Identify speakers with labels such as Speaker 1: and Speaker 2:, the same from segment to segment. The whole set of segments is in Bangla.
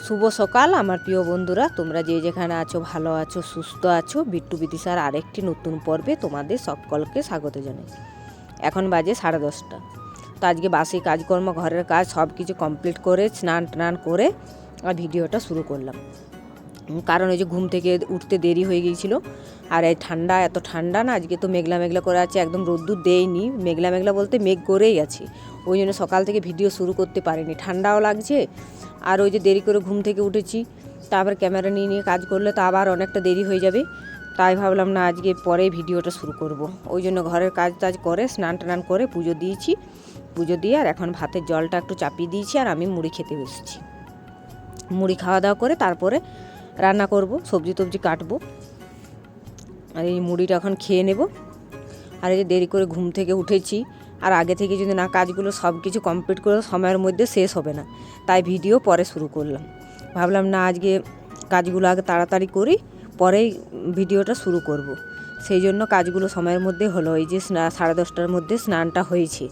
Speaker 1: শুভ সকাল, আমার প্রিয় বন্ধুরা। তোমরা যে যেখানে আছো, ভালো আছো, সুস্থ আছো, বিট্টু বিদিশার আরেকটি নতুন পর্বে তোমাদের সকলকে স্বাগত জানাই। এখন বাজে সাড়ে দশটা। তো আজকে বাসি কাজকর্ম, ঘরের কাজ সব কিছু কমপ্লিট করে, স্নান টান করে আর ভিডিওটা শুরু করলাম। কারণ ওই যে ঘুম থেকে উঠতে দেরি হয়ে গিয়েছিল। আর এই ঠান্ডা, এত ঠান্ডা না, আজকে তো মেঘলা মেঘলা করে আছে, একদম রোদ্দুর দেয়নি মেঘলা মেঘলা বলতে মেঘ করেই আছে। ওই জন্য সকাল থেকে ভিডিও শুরু করতে পারিনি। ঠান্ডাও লাগছে আর ওই যে দেরি করে ঘুম থেকে উঠেছি, তারপর ক্যামেরা নিয়ে নিয়ে কাজ করলে তো আবার অনেকটা দেরি হয়ে যাবে। তাই ভাবলাম না আজকে পরে ভিডিওটা শুরু করব। ওই জন্য ঘরের কাজ টাজ করে, স্নান টান করে পুজো দিয়েছি। পুজো দিয়ে আর এখন ভাতের জলটা একটু চাপিয়ে দিয়েছি আর আমি মুড়ি খেতে বসেছি। মুড়ি খাওয়া দাওয়া করে তারপরে রান্না করব, সবজি টবজি কাটবো। আর এই মুড়িটা এখন খেয়ে নেব। আর এই যে দেরি করে ঘুম থেকে উঠেছি আর আগে থেকে যদি না কাজগুলো সব কিছু কমপ্লিট করে সময়ের মধ্যে শেষ হবে না, তাই ভিডিও পরে শুরু করলাম। ভাবলাম, না, আজকে কাজগুলো আগে তাড়াতাড়ি করি, পরেই ভিডিওটা শুরু করব। সেই জন্য কাজগুলো সময়ের মধ্যে হলো, এই যে সাড়ে দশটার মধ্যে স্নানটা হয়েছে।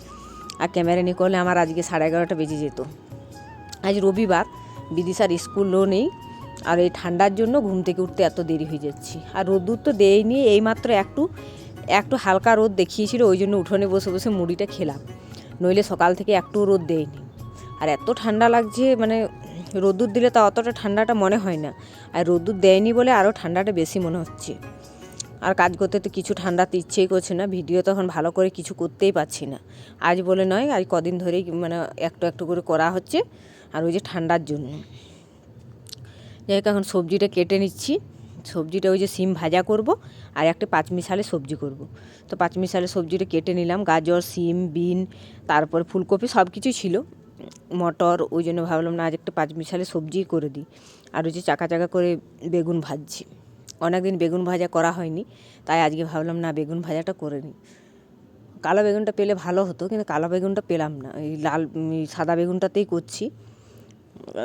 Speaker 1: আর ক্যামেরা নিয়ে করলে আমার আজকে সাড়ে এগারোটা বেজে যেত। আজ রবিবার, বিদিশার স্কুলও নেই, আর এই ঠান্ডার জন্য ঘুম থেকে উঠতে এত দেরি হয়ে যাচ্ছি। আর রোদ্দুর তো দেয়নি, এইমাত্র একটু একটু হালকা রোদ দেখিয়েছিল, ওই জন্য উঠোনে বসে বসে মুড়িটা খেলাম। নইলে সকাল থেকে একটু রোদ দেয়নি। আর এত ঠান্ডা লাগছে মানে রোদ্দুর দিলে তা অতটা ঠান্ডাটা মনে হয় না। আর রোদ্দুর দেয়নি বলে আরও ঠান্ডাটা বেশি মনে হচ্ছে। আর কাজ করতে তো কিছু ঠান্ডাতে ইচ্ছেই করছে না, ভিডিও তখন ভালো করে কিছু করতেই পারছি না। আজ বলে নয়, আজ কদিন ধরেই মানে একটু একটু করে করা হচ্ছে, আর ওই যে ঠান্ডার জন্য। যাই হোক, এখন সবজিটা কেটে নিচ্ছি। সবজিটা ওই যে সিম ভাজা করব আর একটা পাঁচমিশালে সবজি করব। তো পাঁচমিশালে সবজিটা কেটে নিলাম, গাজর, সিম, বিন, তারপর ফুলকপি সব কিছুই ছিল। মটর, ওই জন্য ভাবলাম না আজ একটা পাঁচমিশালে সবজিই করে দিই। আর ওই যে চাকা চাকা করে বেগুন ভাজছি। অনেকদিন বেগুন ভাজা করা হয়নি, তাই আজকে ভাবলাম না বেগুন ভাজাটা করে নিই। কালো বেগুনটা পেলে ভালো হতো, কিন্তু কালো বেগুনটা পেলাম না। এই লাল সাদা বেগুনটাতেই করছি।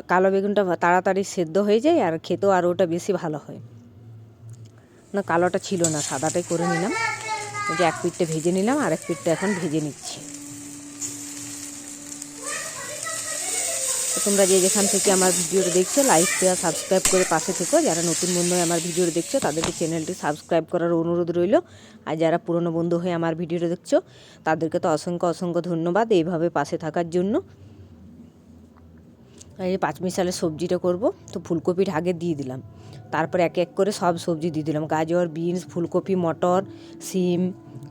Speaker 1: কালো বেগুনটা তাড়াতাড়ি সেদ্ধ হয়ে যায় আর খেতেও আর ওটা বেশি ভালো হয়। না, কালোটা ছিল না, সাদাটাই করে নিলাম। ওই যে এক পিঠটা ভেজে নিলাম আর এক পিঠটা এখন ভেজে নিচ্ছি। তোমরা যে যেখান থেকে আমার ভিডিওটা দেখছ লাইক শেয়ার সাবস্ক্রাইব করে পাশে থেকো। যারা নতুন বন্ধু হয়ে আমার ভিডিওটা দেখছ, তাদেরকে চ্যানেলটি সাবস্ক্রাইব করার অনুরোধ রইল। আর যারা পুরনো বন্ধু হয়ে আমার ভিডিওটা দেখছ, তাদেরকে তো অসংখ্য অসংখ্য ধন্যবাদ এইভাবে পাশে থাকার জন্য। এই পাঁচমিশালের সবজিটা করব, তো ফুলকপির আগে দিয়ে দিলাম। তারপর এক এক করে সব সবজি দিয়ে দিলাম। গাজর, বিনস, ফুলকপি, মটর, সিম,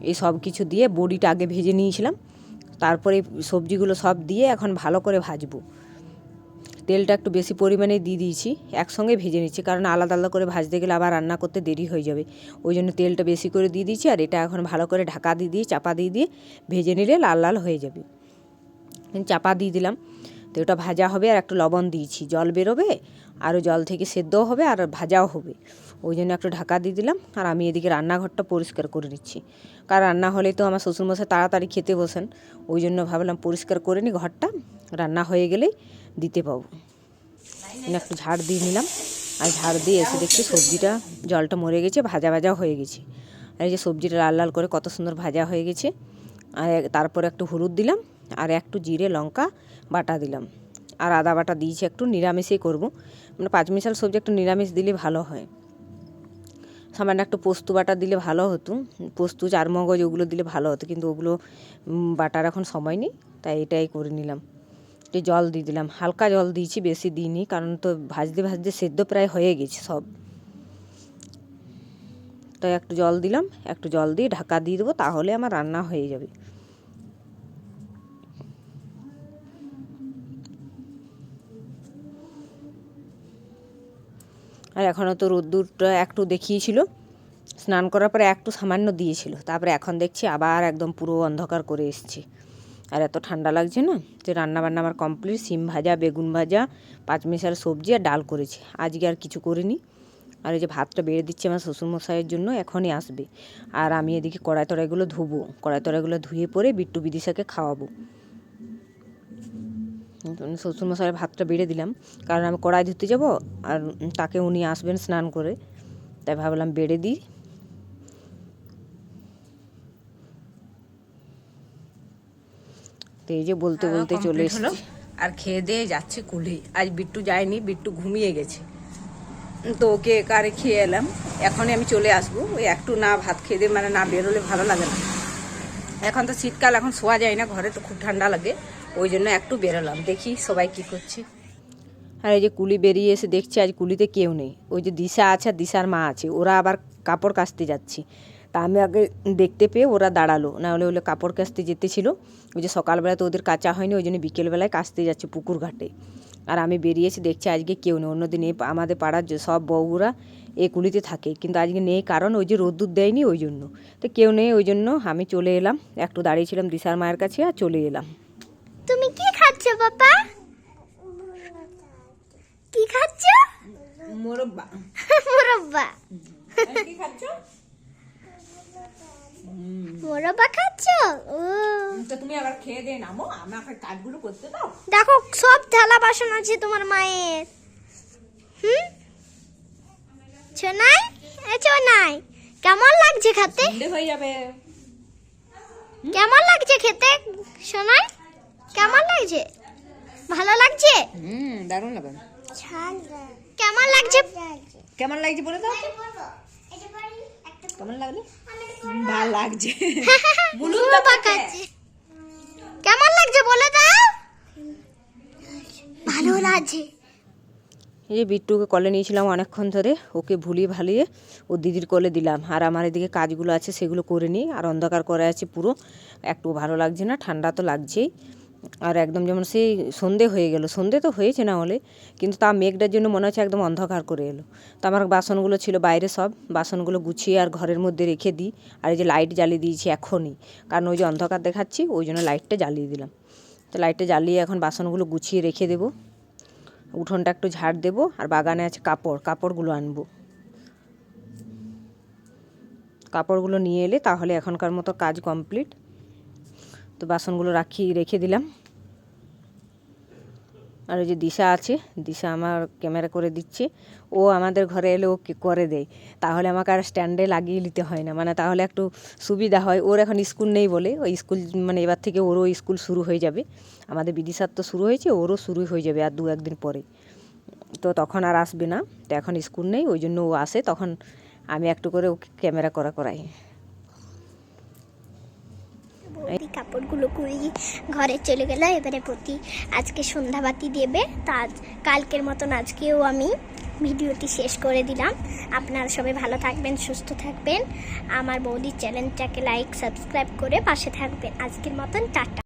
Speaker 1: এই সব কিছু দিয়ে বড়িটা আগে ভেজে নিয়েছিলাম। তারপরে সবজিগুলো সব দিয়ে এখন ভালো করে ভাজবো। তেলটা একটু বেশি পরিমাণে দিয়ে দিয়েছি, একসঙ্গে ভেজে নিচ্ছি, কারণ আলাদা আলাদা করে ভাজতে গেলে আবার রান্না করতে দেরি হয়ে যাবে। ওই জন্য তেলটা বেশি করে দিয়ে দিয়েছি, আর এটা এখন ভালো করে ঢাকা দিয়ে দিয়ে, চাপা দিয়ে দিয়ে ভেজে নিলে লাল লাল হয়ে যাবে। চাপা দিয়ে দিলাম। তো ওটা ভাজা হবে আর একটু লবণ দিয়েছি। জল বেরোবে, আরও জল থেকে সেদ্ধও হবে আর ভাজাও হবে। ওই জন্য একটু ঢাকা দিয়ে দিলাম আর আমি এদিকে রান্নাঘরটা পরিষ্কার করে নিচ্ছি। কারণ রান্না হলে তো আমার শ্বশুরমশাই তাড়াতাড়ি খেতে বসেন, ওই জন্য ভাবলাম পরিষ্কার করে নিই ঘরটা, রান্না হয়ে গেলেই দিতে পাবো। একটু ঝাড় দিয়ে নিলাম আর ঝাড় দিয়ে এসে দেখছি সবজিটা, জলটা মরে গেছে, ভাজা ভাজা হয়ে গেছে। আর এই যে সবজিটা লাল লাল করে কত সুন্দর ভাজা হয়ে গেছে। আর তারপর একটু হলুদ দিলাম আর একটু জিরে লঙ্কা বাটা দিলাম। আর আদা বাটা দিয়েছি একটু নিরামিষেই করব। মানে পাঁচমিশাল সবজি একটু নিরামিষ দিলে ভালো হয়। সামান্য একটু পোস্ত বাটা দিলে ভালো হতো। পোস্ত, চারমগজ ওগুলো দিলে ভালো হতো। কিন্তু ওগুলো বাটার এখন সময় নেই। তাই এটাই করে নিলাম। একটু জল দিয়ে দিলাম। হালকা জল দিয়েছি, বেশি দিইনি। কারণ তো ভাজতে ভাজতে সেদ্ধ প্রায় হয়ে গেছে সব। তাই একটু জল দিলাম। একটু জল দিয়ে ঢাকা দিয়ে দেবো, তাহলে আমার রান্না হয়ে যাবে। আর এখনও তো রোদ্দুরটা একটু দেখিয়েছিল। স্নান করার পরে একটু সামান্য দিয়েছিল। তারপরে এখন দেখছি আবার একদম পুরো অন্ধকার করে এসছে। আর এত ঠান্ডা লাগছে না যে রান্না বান্না আমার কমপ্লিট। সিম ভাজা, বেগুন ভাজা, পাঁচমিশাল সবজি আর ডাল করেছি। আজকে আর কিছু করিনি। আর এই যে ভাতটা বেড়ে দিচ্ছে আমার শ্বশুরমশাইয়ের জন্য, এখনই আসবে। আর আমি এদিকে কড়াই তড়াইগুলো ধুবো। কড়াই তড়াইগুলো ধুয়ে পরে বিট্টু বিদিশাকে খাওয়াবো। শ্বশুরমশাইয়ের ভাতটা বেড়ে দিলাম। কারণ আমি কড়াই ধুতে যাব আর তাকে উনি আসবেন স্নান করে। তাই ভাবলাম বেড়ে দিই। তো এই যে বলতে বলতে চলে এসেছি। আর খেয়ে দিয়ে যাচ্ছে কুলি আজ বিট্টু যায়নি বিট্টু ঘুমিয়ে গেছে। তো ওকে কারে খেয়ে এলাম। এখনই আমি চলে আসব। ওই একটু না ভাত খেয়ে দিয়ে মানে না বেরোলে ভালো লাগে না। এখন তো শীতকাল এখন শোয়া যায় না ঘরে তো খুব ঠান্ডা লাগে। ওই জন্য একটু বেরোলাম। দেখি সবাই কি করছে। আর এই যে কুলি বেরিয়ে এসে দেখছি আজ কুলিতে কেউ নেই। ওই যে দিশা আছে আর দিশার মা আছে। ওরা আবার কাপড় কাচতে যাচ্ছি। তা আমি আগে দেখতে পেয়ে ওরা দাঁড়াল। না হলে হলে কাপড় কাচতে যেতে ছিল। ওই যে সকালবেলা তো ওদের কাঁচা হয়নি, ওই জন্য বিকেলবেলায় কাচতে যাচ্ছে পুকুর ঘাটে। আর আমি বেরিয়েছি দেখছি আজকে কেউ নেই। অন্যদিন এই আমাদের পাড়ার যে সব বউরা এই কুলিতে থাকে। কিন্তু আজকে নেই কারণ ওই যে রোদ্দুর দেয়নি ওই জন্য। তো কেউ নেই, ওই জন্য আমি চলে এলাম। একটু দাঁড়িয়েছিলাম দিশার মায়ের কাছে আর চলে এলাম।
Speaker 2: কি খাচ্ছ?
Speaker 1: মোরব্বা।
Speaker 2: মুরব্বা।
Speaker 1: কি খাচ্ছ?
Speaker 2: মুরব্বা খাচ্ছ? ও।
Speaker 1: তো তুমি আবার খেয়ে দিয়ে নামো আমাকে কাজগুলো করতে দাও।
Speaker 2: দেখো সব থালা বাসন আছে তোমার মায়ের। হুম? ছোনাই? এ ছোনাই কেমন লাগছে খেতে?
Speaker 1: হয়ে যাবে।
Speaker 2: কেমন লাগছে খেতে? সোনাই কেমন লাগছে? ভালো লাগছে?
Speaker 1: হুম দারুণ লাগে।
Speaker 2: কেমন লাগছে?
Speaker 1: কেমন লাগছে বলে দাও। কেমন লাগল? ভালো লাগছে। বলুন তো
Speaker 2: খাচ্ছে কেমন লাগছে বলে দাও? ভালো লাগছে।
Speaker 1: এই যে বিট্টুকে কলে নিয়েছিলাম অনেকক্ষণ ধরে ওকে ভুলিয়ে ভালিয়ে ও দিদির কলে দিলাম। আর আমার এদিকে কাজগুলো আছে সেগুলো করে নিই। আর অন্ধকার করে আছে পুরো। একটু ভালো লাগছে না ঠান্ডা তো লাগছেই। আর একদম যেমন সেই সন্ধে হয়ে গেল। সন্ধে তো হয়েছে না হলে, কিন্তু তা মেঘটার জন্য মনে হচ্ছে একদম অন্ধকার করে এলো। তো আমার বাসনগুলো ছিল বাইরে সব, বাসনগুলো গুছিয়ে আর ঘরের মধ্যে রেখে দিই। আর এই যে লাইট জ্বালিয়ে দিয়েছি এখনই, কারণ ওই যে অন্ধকার দেখাচ্ছি, ওই জন্য লাইটটা জ্বালিয়ে দিলাম। তো লাইটটা জ্বালিয়ে এখন বাসনগুলো গুছিয়ে রেখে দেবো। উঠোনটা একটু ঝাড় দেবো, আর বাগানে আছে কাপড়, কাপড়গুলো আনব। কাপড়গুলো নিয়ে এলে তাহলে এখনকার মতো কাজ কমপ্লিট। তো বাসনগুলো রাখি, রেখে দিলাম। আর ওই যে দিশা আছে, দিশা আমার ক্যামেরা করে দিচ্ছে। ও আমাদের ঘরে এলে, ও করে দেয়? তাহলে আমাকে আর স্ট্যান্ডে লাগিয়ে নিতে হয় না। মানে তাহলে একটু সুবিধা হয়। ওর এখন স্কুল নেই বলে, ওই স্কুল মানে এবার থেকে ওরও স্কুল শুরু হয়ে যাবে। আমাদের বিদিশার তো শুরু হয়েছে, ওরও শুরু হয়ে যাবে আর দু একদিন পরে। তো তখন আর আসবে না। তো এখন স্কুল নেই, ওই জন্য ও আসে। তখন আমি একটু করে ওকে ক্যামেরা করা করাই।
Speaker 2: কাপড়গুলো কুড়িয়ে ঘরে চলে গেল। এবারে প্রতি আজকে সন্ধ্যাবাতি দেবে। তা আজ- কালকের মতন আজকেও আমি ভিডিওটি শেষ করে দিলাম। আপনারা সবাই ভালো থাকবেন, সুস্থ থাকবেন। আমার বৌদির চ্যানেলটাকে লাইক সাবস্ক্রাইব করে পাশে থাকবেন। আজকের মতন টাটা।